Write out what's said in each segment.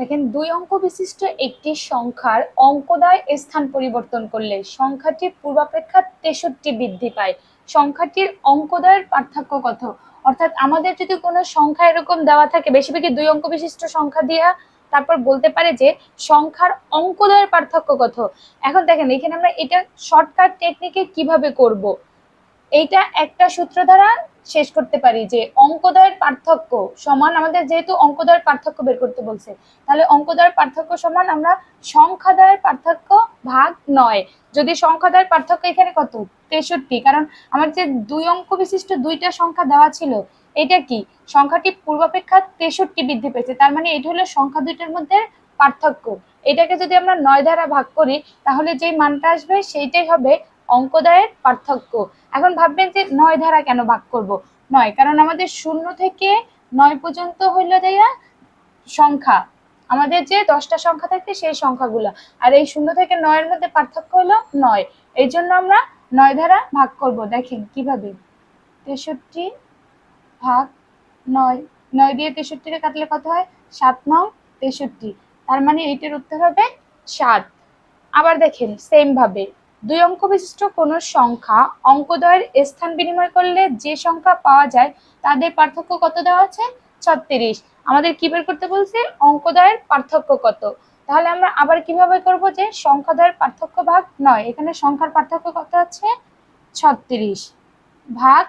দেখেন, দুই অঙ্ক বিশিষ্ট একটি সংখ্যার অঙ্কদয় স্থান পরিবর্তন করলে সংখ্যাটি পূর্বাপেক্ষা তেষট্টি বৃদ্ধি পায়। সংখ্যাটির অঙ্কদয়ের পার্থক্য কত? অর্থাৎ আমাদের যদি কোনো সংখ্যা এরকম দেওয়া থাকে, বেশিরভাগই দুই অঙ্ক বিশিষ্ট সংখ্যা দিয়া তারপর বলতে পারে যে সংখ্যার অঙ্কদয়ের পার্থক্য কত? এখন দেখেন, এখানে আমরা এটা শর্টকাট টেকনিকে কীভাবে করব? এইটা একটা সূত্র দ্বারা শেষ করতে পারি যে অঙ্কদয়ের পার্থক্য সমান আমাদের যেহেতু অঙ্কদয়ের পার্থক্য বের করতে বলছে, তাহলে অঙ্কদয়ের পার্থক্য সমান আমরা সংখ্যাদয়ের পার্থক্য ভাগ নয়। যদি সংখ্যাদয়ের পার্থক্য এখানে কত? তেষট্টি। কারণ আমার যে দুই অঙ্ক বিশিষ্ট দুইটা সংখ্যা দেওয়া ছিল, এটা কি? সংখ্যাটি পূর্বাপেক্ষা তেষট্টি বৃদ্ধি পেয়েছে, তার মানে এটা হলো সংখ্যা দুইটার মধ্যে পার্থক্য। এটাকে যদি আমরা নয় দ্বারা ভাগ করি, তাহলে যেই মানটা আসবে সেইটাই হবে অঙ্কদয়ের পার্থক্য। এখন ভাববেন যে নয় ধারা কেন ভাগ করব? নয়, কারণ আমাদের শূন্য থেকে নয় পর্যন্ত হইল দেয়া সংখ্যা। আমাদের যে দশটা সংখ্যা থাকে সেই সংখ্যাগুলো। আর এই শূন্য থেকে নয়ের মধ্যে পার্থক্য হলো নয়। এই জন্য আমরা নয় ধারা ভাগ করব। দেখেন কীভাবে। তেষট্টি ভাগ নয়। নয় দিয়ে তেষট্টিকে কাটলে কত হয়? সাত নং তেষট্টি। তার মানে এইটার উত্তর হবে সাত। আবার দেখেন সেম ভাবে। দুই অঙ্ক বিশিষ্ট কোনো সংখ্যা অঙ্কদ্বয়ের স্থান বিনিময় করলে যে সংখ্যা পাওয়া যায় তাদের পার্থক্য কত দেওয়া আছে? ছত্রিশ। আমাদের কি বের করতে বলছে? অঙ্কদ্বয়ের পার্থক্য কত? তাহলে আমরা আবার কীভাবে করব যে সংখ্যাদ্বয়ের পার্থক্য ভাগ নয়? এখানে সংখ্যার পার্থক্য কত আছে? ছত্রিশ ভাগ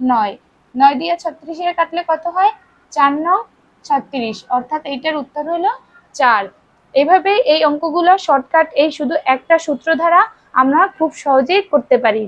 নয়। নয় দিয়ে ছত্রিশে কাটলে কত হয়? চার নং ছত্রিশ। অর্থাৎ এইটার উত্তর হলো চার। এভাবে এই অঙ্কগুলো শর্টকাট এই শুধু একটা সূত্র দ্বারা আমরা খুব সহজেই করতে পারি।